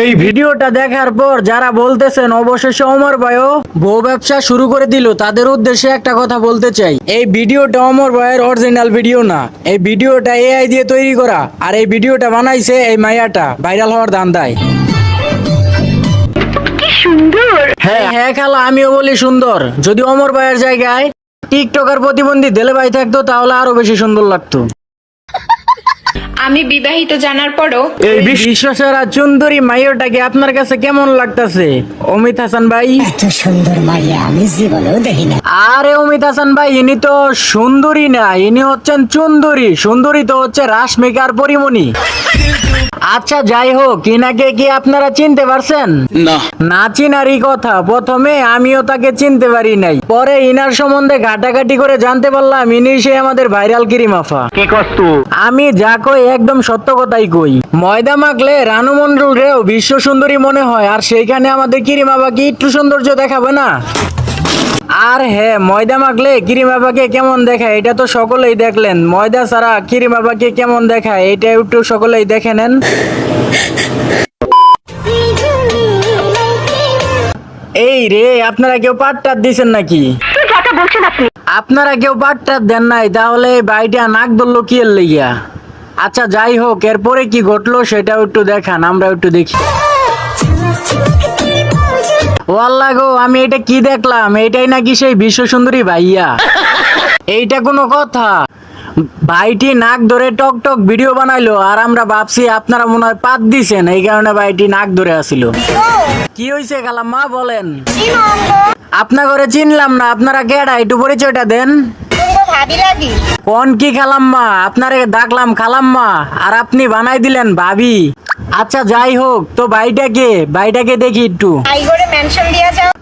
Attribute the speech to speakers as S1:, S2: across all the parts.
S1: এই ভিডিওটা দেখার পর যারা বলতেছেন অবশেষে অমর ভাইও বউ ব্যবসা শুরু করে দিল তাদের উদ্দেশ্যে একটা কথা বলতে চাই। এই ভিডিওটা অমর ভাইয়ের অরিজিনাল ভিডিও না। এই ভিডিওটা এআই দিয়ে তৈরি করা আর এই ভিডিওটা বানাইছে এই মায়াটা ভাইরাল হওয়ার ধান্দায়। হ্যাঁ হ্যাঁ খালা আমিও বলি সুন্দর। যদি অমর ভাইয়ের জায়গায় টিকটকার প্রতিবন্ধী দেলে ভাই থাকতো তাহলে আরও বেশি সুন্দর লাগতো।
S2: আমি বিবাহিত জানার পরও
S1: এই বিশ্বসেরা চুন্দরী মাইয়াটাকে আপনার কাছে কেমন লাগতাছে? অমিত হাসান ভাই?
S3: এত সুন্দর মাইয়া আমি জীবনেও দেখি না
S1: আরে অমিত হাসান ভাই ইনি তো সুন্দরী না ইনি হচ্ছেন চুন্দরী। সুন্দরী তো হচ্ছে রাশমিকার পরিমণি। আচ্ছা যাই হোক ইনাকে কি আপনারা চিনতে পারছেন?
S4: না।
S1: না চিনারই কথা। প্রথমে আমিও তাকে চিনতে পারি নাই। পরে ইনার সম্বন্ধে ঘাটাঘাটি করে জানতে পারলাম ইনি সে আমাদের ভাইরাল কিরিমাফা।
S5: কি করতু
S1: আমি যা কই একদম সত্য কথাই কই। ময়দা মাখলে রানু মন্ডল রেও বিশ্ব সুন্দরী মনে হয় আর সেইখানে আমাদের কিরিমা কি একটু সৌন্দর্য দেখাবে না? আর হ্যাঁ ময়দা মাখলে কিরিমা বাবাকে কেমন দেখায়? এটা তো সকলেই দেখলেন। ময়দা ছাড়া কিরিমা বাবাকে কেমন দেখায়? এটা একটু সকলেই দেখে নেন। এই রে, আপনারা কেউ পাট্টার দিছেন নাকি? আপনারা কেউ পাট্টার দেন নাই, তাহলে বাড়িটা নাক ধরলো কি লইয়া আচ্ছা যাই হোক, এরপরে কি ঘটলো সেটাও একটু দেখান আমরা একটু দেখি। ও আল্লাহ গো, আমি এটা কি দেখলাম? এটাই নাকি সেই বিশ্ব সুন্দরী ভাইয়া। এইটা কোনো কথা। ভাইটি নাক ধরে টক টক ভিডিও বানাইলো, আর আমরা ভাবছি আপনারা মনে হয় পাত দিছেন, এই কারণে ভাইটি নাক ধরে আসিল। কি হয়েছে খালাম মা বলেন। আপনার ঘরে চিনলাম না, আপনারা কেডা? একটু পরিচয়টা দেন। কোন কি খালাম্মা? আপনারে ডাকলাম খালাম্মা, আর আপনি বানাই দিলেন ভাবি। আচ্ছা যাই হোক, তো ভাইটাকে ভাইটাকে দেখি একটু।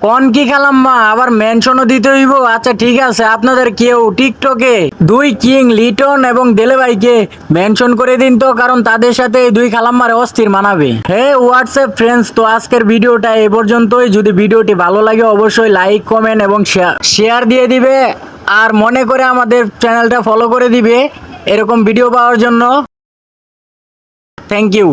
S1: কোন কি খালাম্মা আবার মেনশনও দিতে হইব। আচ্ছা ঠিক আছে। আপনাদের কেউ টিকটকে দুই কিং লিটন এবং দেলে ভাইকে মেনশন করে দিন তো, কারণ তাদের সাথে এই দুই খালাম্মার অস্থির মানাবে। হে হোয়াটসঅ্যাপ ফ্রেন্ডস তো আজকের ভিডিওটা এ পর্যন্তই। যদি ভিডিওটি ভালো লাগে, অবশ্যই লাইক কমেন্ট এবং শেয়ার দিয়ে দিবে। আর মনে করে আমাদের চ্যানেলটা ফলো করে দিবে। এরকম ভিডিও পাওয়ার জন্য। Thank you